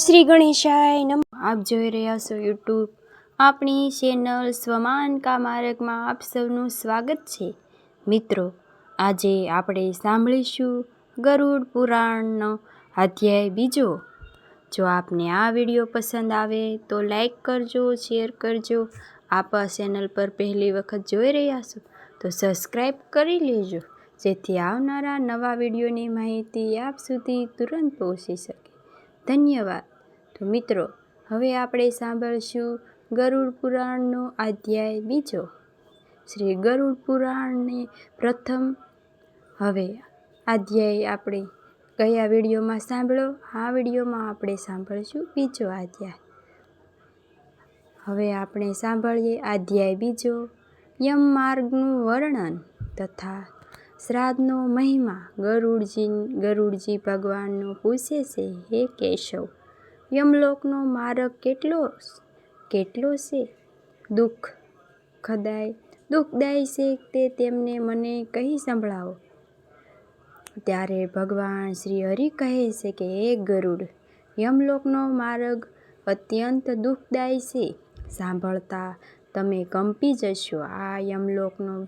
શ્રી ગણેશાય નમ. આપ જોઈ રહ્યા છો યુટ્યુબ આપણી ચેનલ સ્વમાન કા માર્ગમાં આપ સૌનું સ્વાગત છે. મિત્રો, આજે આપણે સાંભળીશું ગરુડ પુરાણનો અધ્યાય બીજો. જો આપને આ વીડિયો પસંદ આવે તો લાઈક કરજો, શેર કરજો. આપ આ ચેનલ પર પહેલી વખત જોઈ રહ્યા છો તો સબસ્ક્રાઈબ કરી લેજો, જેથી આવનારા નવા વિડીયોની માહિતી આપ સુધી તુરંત પહોંચી શકે. ધન્યવાદ. તો મિત્રો, હવે આપણે સાંભળશું ગરુડ પુરાણનો અધ્યાય બીજો. શ્રી ગરુડ પુરાણને પ્રથમ હવે અધ્યાય આપણે કયા વિડીયોમાં સાંભળો? આ વિડીયોમાં આપણે સાંભળશું બીજો અધ્યાય. હવે આપણે સાંભળીએ અધ્યાય બીજો. યમ માર્ગનું વર્ણન તથા શ્રાદ્ધનો મહિમા ગરુડજી ગરુડજી ભગવાનનો પૂછે છે, હે કેશવ, યમલોકનો માર્ગ કેટલો કેટલો છે? દુઃખ ખદાય દુઃખદાય છે તે તેમને મને કહી સંભળાવો. ત્યારે ભગવાન શ્રી હરિ કહે છે કે, હે ગરુડ, યમલોકનો માર્ગ અત્યંત દુઃખદાય છે. સાંભળતા તમે કંપી જશો. આ યમલોકનો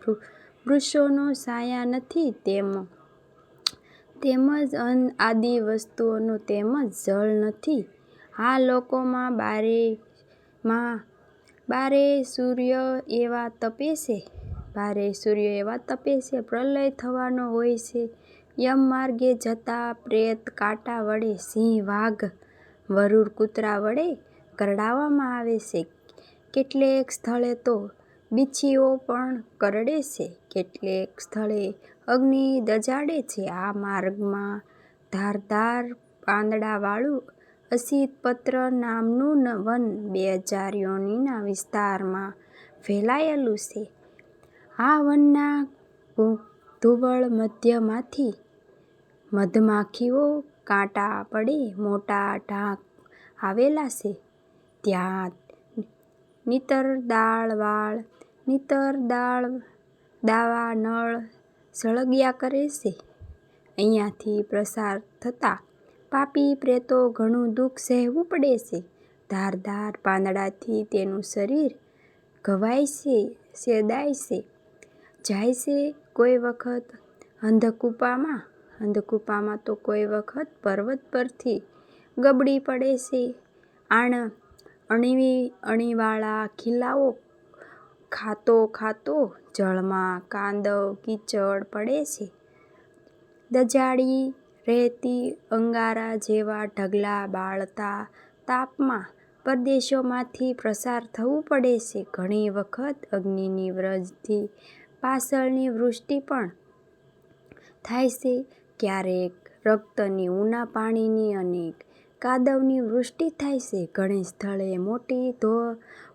વૃક્ષોનો સાયા નથી, તેમ તેમજ અન્ન આદિ વસ્તુઓનો તેમજ જળ નથી. આ લોકોમાં બારેમાં બારે સૂર્ય એવા તપે છે. બારે સૂર્ય એવા તપે છે. પ્રલય થવાનો હોય છે. યમ માર્ગે જતા પ્રેત કાંટા વડે, સિંહ, વાઘ, વરુડ કૂતરા વડે કરડાવવામાં આવે છે. કેટલેક સ્થળે તો બીછીઓ પણ કરડે છે. કેટલેક સ્થળે અગ્નિ દજાડે છે. આ માર્ગમાં ધારદાર પાંદડાવાળું અસિત પત્ર નામનું વન બે હજાર યોનિના વિસ્તારમાં ફેલાયેલું છે. આ વનના ધુવળ મધ્યમાંથી મધમાખીઓ કાંટા પડે મોટા ઢાંક આવેલા છે. ત્યાં નિતર દાળ નિતર, દાળ, દાવા, નળ સળગ્યા કરે છે. અહીંયાથી પ્રસાર થતા પાપી પ્રેતો ઘણું દુઃખ સહેવું પડે છે. ધારદાર પાંદડાથી તેનું શરીર ઘવાય છે સેદાય છે. જાય છે કોઈ વખત અંધકૂપામાં અંધકૂપામાં તો કોઈ વખત પર્વત પરથી ગબડી પડે છે. આણ અણીવી અણીવાળા ખીલાઓ ખાતો ખાતો જળમાં કાંદવ કીચડ પડે છે. દજાડી રહેતી અંગારા જેવા ઢગલા બાળતા તાપમાં પરદેશોમાંથી પ્રસાર થવું પડે છે. ઘણી વખત અગ્નિની વ્રજથી પાછળની વૃષ્ટિ પણ થાય છે. ક્યારેક રક્તની ઉના પાણીની અનેક કાદવની વૃષ્ટિ થાય છે. ઘણી સ્થળે મોટી ધો,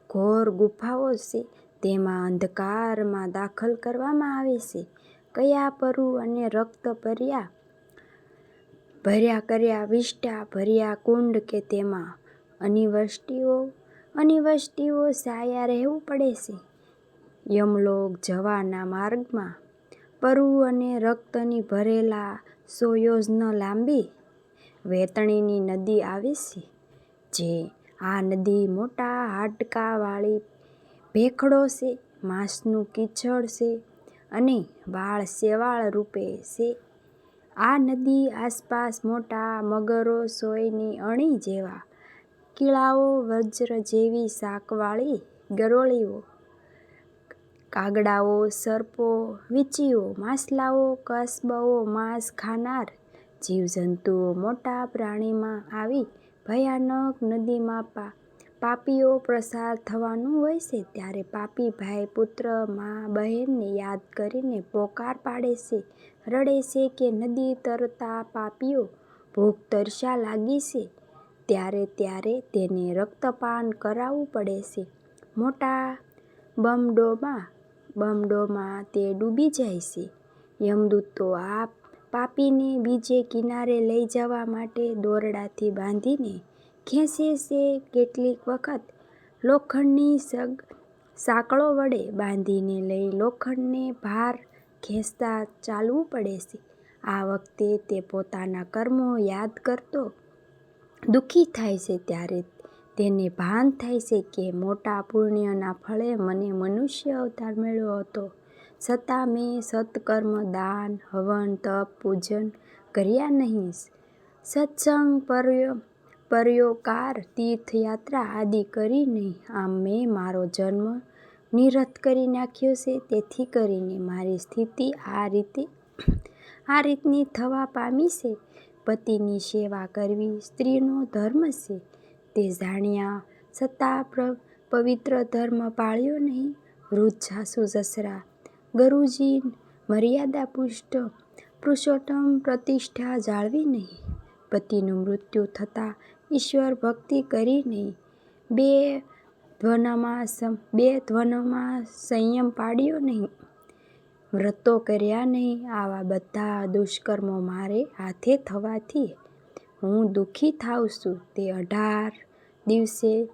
ઘોર ગુફાઓ છે. તેમાં અંધકારમાં દાખલ કરવામાં આવે છે. કયા પરુ અને રક્ત ભર્યા? ભર્યા કર્યા વિષ્ટા ભર્યા કુંડ કે તેમાં? અનિવષ્ટિઓ? અનિવષ્ટિઓ સાયા રહેવું પડે છે. યમલોક જવાના માર્ગમાં? પરુ અને રક્તની ભરેલા સો યોજન લાંબી? વેતણીની નદી આવે છે. જે આ નદી મોટા હાડકાવાળી ભેખડો છે, માંસનું કીચડ છે અને વાળ શેવાળ રૂપે છે. આ નદી આસપાસ મોટા મગરો, સોયની અણી જેવા કીળાઓ, વજ્ર જેવી શાકવાળી ગરોળીઓ, કાગડાઓ, સર્પો, વીચીઓ, માછલાઓ, કસબાઓ, માંસ ખાનાર જીવજંતુઓ મોટા પ્રાણીમાં આવી ભયાનક નદીમાં પા પાપીઓ પ્રસાર થવાનું હોય છે, ત્યારે પાપી ભાઈ પુત્ર, મા, બહેનને યાદ કરીને પોકાર પાડે છે, રડે છે કે નદી તરતા પાપીઓ ભૂખ તરસા લાગી છે. ત્યારે ત્યારે તેને રક્તપાન કરાવવું પડે છે. મોટા બમડોમાં બમડોમાં તે ડૂબી જાય છે. યમદૂતો આ પાપીને બીજે કિનારે લઈ જવા માટે દોરડાથી બાંધીને ખેંચે છે કેટલીક વખત. લોખંડની સગ, સાંકળો વડે બાંધીને લઈ લોખંડને ભાર ખેંચતા ચાલવું પડે છે. આ વખતે તે પોતાના કર્મો યાદ કરતો દુઃખી થાય છે ત્યારે તેને ભાન થાય છે કે મોટા પુણ્યના ફળે મને મનુષ્ય અવતાર મેળવ્યો હતો. છતાં મેં સત્કર્મ, દાન, હવન, તપ, પૂજન કર્યા નહીં. સત્સંગ પરોપકાર તીર્થયાત્રા આદિ કરી નહીં આમ મેં મારો જન્મ નિરર્થ કરી નાખ્યો છે. તેથી કરીને મારી સ્થિતિ આ રીતે, આ રીતની થવા પામી છે. પતિની સેવા કરવી સ્ત્રીનો ધર્મ છે. તે જાણ્યા છતાં પવિત્ર ધર્મ પાળ્યો નહીં. વૃદ્ધ સાસુ સસરા, ગુરુજી મર્યાદા પુરુષોત્તમ પ્રતિષ્ઠા જાળવી નહીં. પતિનું મૃત્યુ થતાં ઈશ્વર ભક્તિ કરી નહીં. બે બે ધ્વનમાં સંયમ પાડ્યો નહીં. વ્રતો કર્યા નહીં. આવા બધા દુષ્કર્મો મારે હાથે થવાથી હું દુઃખી થાઉં છું. તે અઢાર દિવસે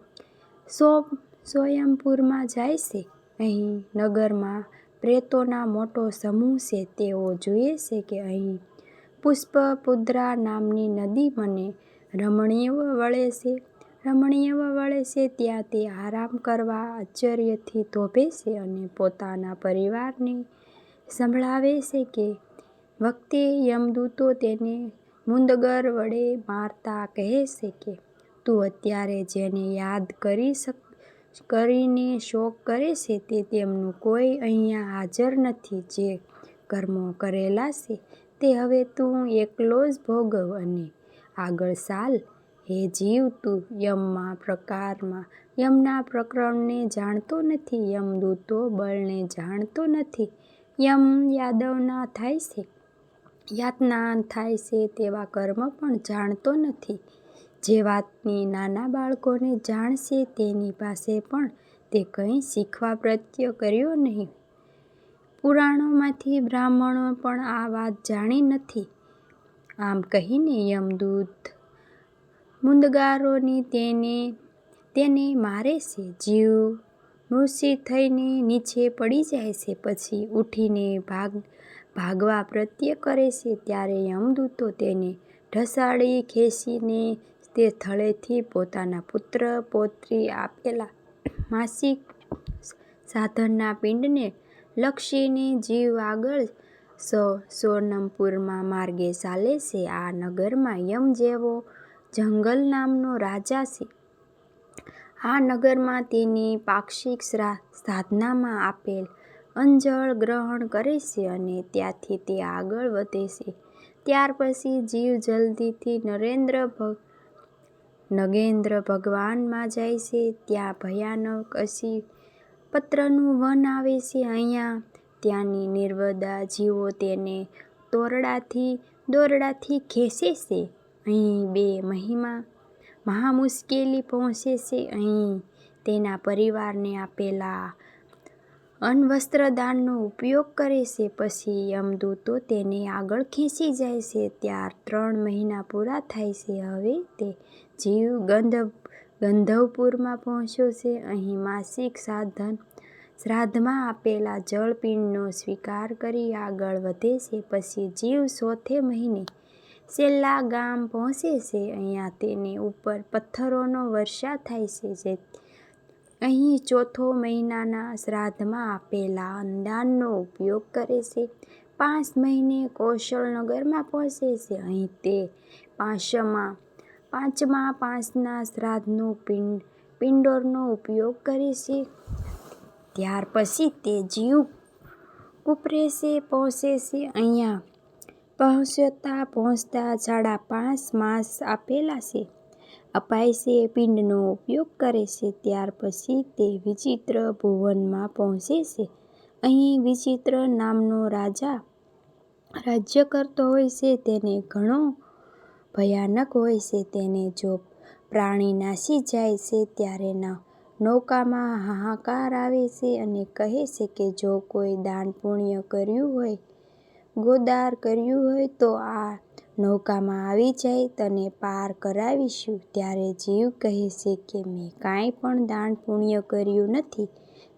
સો સ્વયંપુરમાં જાય છે. અહીં નગરમાં પ્રેતોના મોટો સમૂહ છે. તેઓ જુએ છે કે અહીં પુષ્પપુદ્રા નામની નદી મને રમણીય વળે છે. રમણીય વળે છે ત્યાં તે આરામ કરવા આશ્ચર્યથી ધોભે છે અને પોતાના પરિવારને સંભળાવે છે કે વખતે યમદૂતો તેને મુંદગર વડે મારતા કહે છે કે, તું અત્યારે જેને યાદ કરી શક, કરીને શોક કરે છે તે તેમનું કોઈ અહીંયા હાજર નથી. જે કર્મો કરેલા છે તે હવે તું એકલો જ ભોગવ અને આગળ ચાલ. હે જીવ, તું યમના પ્રકરણને જાણતો નથી. યમદૂતો બળને જાણતો નથી. યમ યાતના થાય છે. તેવા કર્મ પણ જાણતો નથી. જે વાતની નાના બાળકોને જાણશે તેની પાસે પણ તે કંઈ શીખવા પ્રત્યે કર્યો નહીં. પુરાણોમાંથી બ્રાહ્મણો પણ આ વાત જાણી નથી. આમ કહીને યમદૂત મુંદગારોની તેને તેને મારે છે જીવ. મૃષિ થઈને નીચે પડી જાય છે, પછી ઊઠીને ભાગવા પ્રત્યે કરે છે. ત્યારે યમદૂતો તેને ઢસાડી, ખેંચીને તે સ્થળેથી પોતાના પુત્ર, પૌત્રી આપેલા માસિક સાધનના પિંડને લક્ષીને જીવ આગળ સોનમપુરના માર્ગે ચાલે છે. આ નગરમાં યમ જેવો જંગલ નામનો રાજા છે. આ નગરમાં તેની પાક્ષિક સાધનામાં આપેલ અંજળ ગ્રહણ કરે છે અને ત્યાંથી તે આગળ વધે છે. ત્યાર પછી જીવ જલ્દીથી નરેન્દ્ર નગેન્દ્ર ભગવાનમાં જાય છે. ત્યાં ભયાનક અસી પત્રનું વન આવે છે. અહીંયા ત્યાંની નિર્વદા જીવો તેને તોરડાથી દોરડાથી ખેંચે છે. અહીં બે મહા મુશ્કેલી પહોંચે છે. અહીં તેના પરિવારને આપેલા અન્નવસ્ત્રદાનનો ઉપયોગ કરે છે. પછી યમદૂતો તેને આગળ ખેંચી જાય છે. ત્યાર ત્રણ મહિના પૂરા થાય છે. હવે તે જીવ ગંધર્વપુરમાં પહોંચ્યો છે. અહીં માસિક શ્રાદ્ધમાં આપેલા જળપિંડનો સ્વીકાર કરી આગળ વધે છે, પછી જીવ ચોથે મહિને છેલ્લા ગામ પહોંચે છે. અહીંયા તેની ઉપર પથ્થરોનો વર્ષા થાય છે, જે અહીં ચોથો મહિનાના શ્રાદ્ધમાં આપેલા અંદાનનો ઉપયોગ કરે છે. પાંચ મહિને કૌશલનગરમાં પહોંચે છે. અહીં તે પાંચમા પાંચના શ્રાદ્ધનો પિંડ, પિંડોરનો ઉપયોગ કરે છે. ત્યાર પછી તે જીવ કુપ્રેશે પહોંચે છે અહીંયા. પહોંચતા પહોંચતા સાડા પાંચ માસ આપેલા છે. અપાય છે પિંડનો ઉપયોગ કરે છે ત્યાર પછી તે વિચિત્ર ભુવનમાં પહોંચે છે અહીં વિચિત્ર નામનો રાજા રાજ્ય કરતો હોય છે તેને ઘણો ભયાનક હોય છે તેને જો પ્રાણી નાસી જાય છે ત્યારે નૌકામાં હાહાકાર આવે છે અને કહે છે કે જો કોઈ દાન પુણ્ય કર્યું હોય ગોદાન કર્યું હોય તો આ નૌકામાં આવી જા તને પાર કરાવીશું. ત્યારે જીવ કહે છે કે મેં કાંઈ પણ દાન પુણ્ય કર્યું નથી.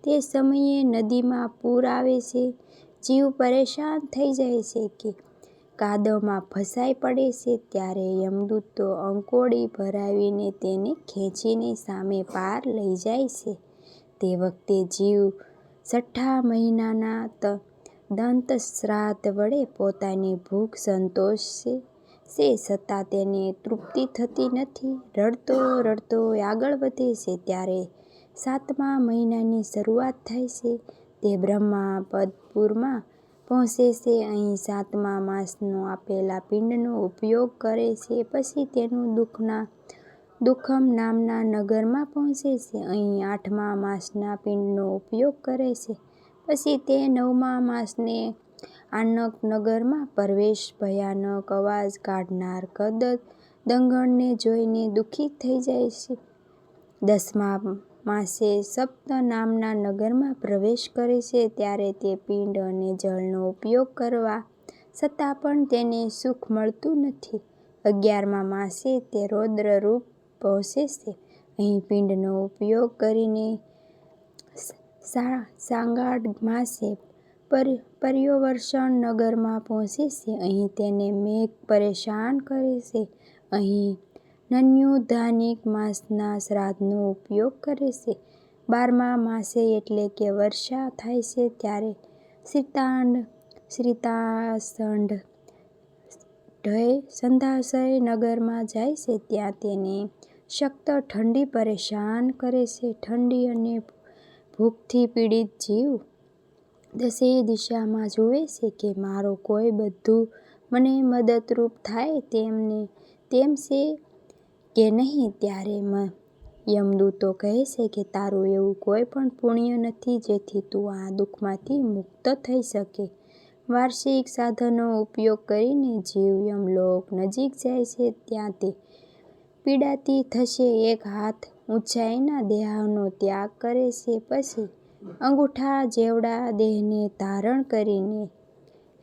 તે સમયે નદીમાં પૂર આવે છે. જીવ પરેશાન થઈ જાય છે કે કાદવમાં ફસાઈ પડે છે ત્યારે યમદૂતો અંકોડી ભરાવીને તેને ખેંચીને સામે પાર લઈ જાય છે. તે વખતે જીવ છઠ્ઠા મહિનાના દંત શ્રાદ્ધ વડે પોતાની ભૂખ સંતોષે છે છતાં તેને તૃપ્તિ થતી નથી. રડતો રડતો આગળ વધે છે ત્યારે સાતમા મહિનાની શરૂઆત થાય છે. તે બ્રહ્મા-પદપુરમાં પહોંચે છે. અહીં સાતમા માસનો આપેલા પિંડનો ઉપયોગ કરે છે. પછી તેનું દુઃખના, દુઃખમ નામના નગરમાં પહોંચે છે. અહીં આઠમા માસના પિંડનો ઉપયોગ કરે છે. પછી તે નવમા માસને આનક નગરમાં પ્રવેશ, ભયાનક અવાજ કાઢનાર દંગલને જોઈને દુઃખી થઈ જાય છે. દસમા માસે સપ્ત નામના નગરમાં પ્રવેશ કરે છે. ત્યારે તે પિંડ અને જળનો ઉપયોગ કરવા છતાં પણ તેને સુખ મળતું નથી. અગિયારમાં માસે તે રૌદ્ર-રૂપ પહોંચે છે. અહીં પિંડનો ઉપયોગ કરીને શાંગાળ માસે પર્યવર્ષણ નગરમાં પહોંચે છે. અહીં તેને મેઘ પરેશાન કરે છે. અહીં નૈયુધાનિક માસના શ્રાદ્ધનો ઉપયોગ કરે છે. બારમા માસે એટલે કે વર્ષા થાય છે ત્યારે શ્રીતાંડ, શ્રીતાસંઢ ઢય સંધાશય નગરમાં જાય છે. ત્યાં તેને સખ્ત ઠંડી પરેશાન કરે છે. ઠંડી અને ભૂખથી પીડિત જીવ દશે દિશામાં જુએ છે કે મારો કોઈ બધું મને મદદરૂપ થાય તેમ છે કે નહીં. ત્યારે યમદૂતો કહે છે કે તારું એવું કોઈ પણ પુણ્ય નથી જેથી તું આ દુઃખમાંથી મુક્ત થઈ શકે. વાર્ષિક સાધનનો ઉપયોગ કરીને જીવ યમલોક નજીક જાય છે. ત્યાં તે પીડાતી થશે. એક હાથ ઊંચાઈના દેહનો ત્યાગ કરે છે. પછી અંગૂઠા જેવડા દેહને ધારણ કરીને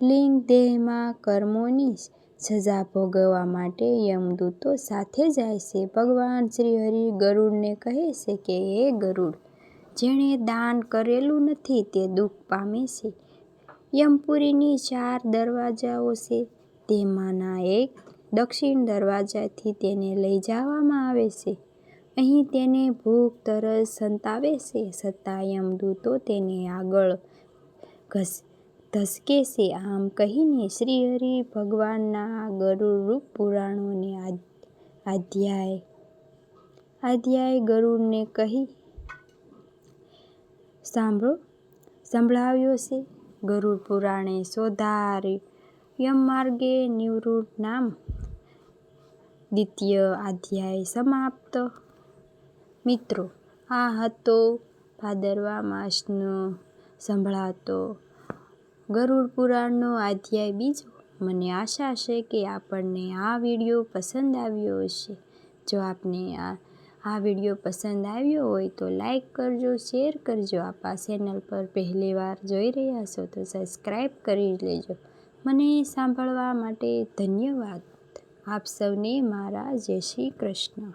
લિંગ દેહમાં કર્મોની સજા ભોગવવા માટે યમદૂતો સાથે જાય છે. ભગવાન શ્રીહરિ ગરુડને કહે છે કે, હે ગરુડ! જેણે દાન કરેલું નથી તે દુઃખ પામે છે. યમપુરીની ચાર દરવાજાઓ છે. તેમાંના એક દક્ષિણ દરવાજાથી તેને લઈ જવામાં આવે છે. અહીં તેને ભૂખ, તરસ સંતાવે છે છતાં યમદૂતો તેને આગળ ધકેલે છે. આમ કહીને શ્રીહરિ ભગવાનના ગરુડરૂપ પુરાણોને આધ્યાય અધ્યાય ગરુડને કહી સાંભળો સંભળાવ્યો છે. ગરુડ પુરાણે સોધાર યમ માર્ગે નિવૃત્તિ નામ દ્વિતીય અધ્યાય સમાપ્ત. મિત્રો, આ હતો ભાદરવા માસનો સંભળાતો ગરુડ પુરાણનો અધ્યાય બીજો. મને આશા છે કે આપણને આ વીડિયો પસંદ આવ્યો હશે. જો આપને આ આ વીડિયો પસંદ આવ્યો હોય તો લાઈક કરજો, શેર કરજો. આપ આ ચેનલ પર પહેલી વાર જોઈ રહ્યા છો તો સબસ્ક્રાઈબ કરી લેજો. મને સાંભળવા માટે ધન્યવાદ. આપ સૌને મારા જય શ્રી કૃષ્ણ.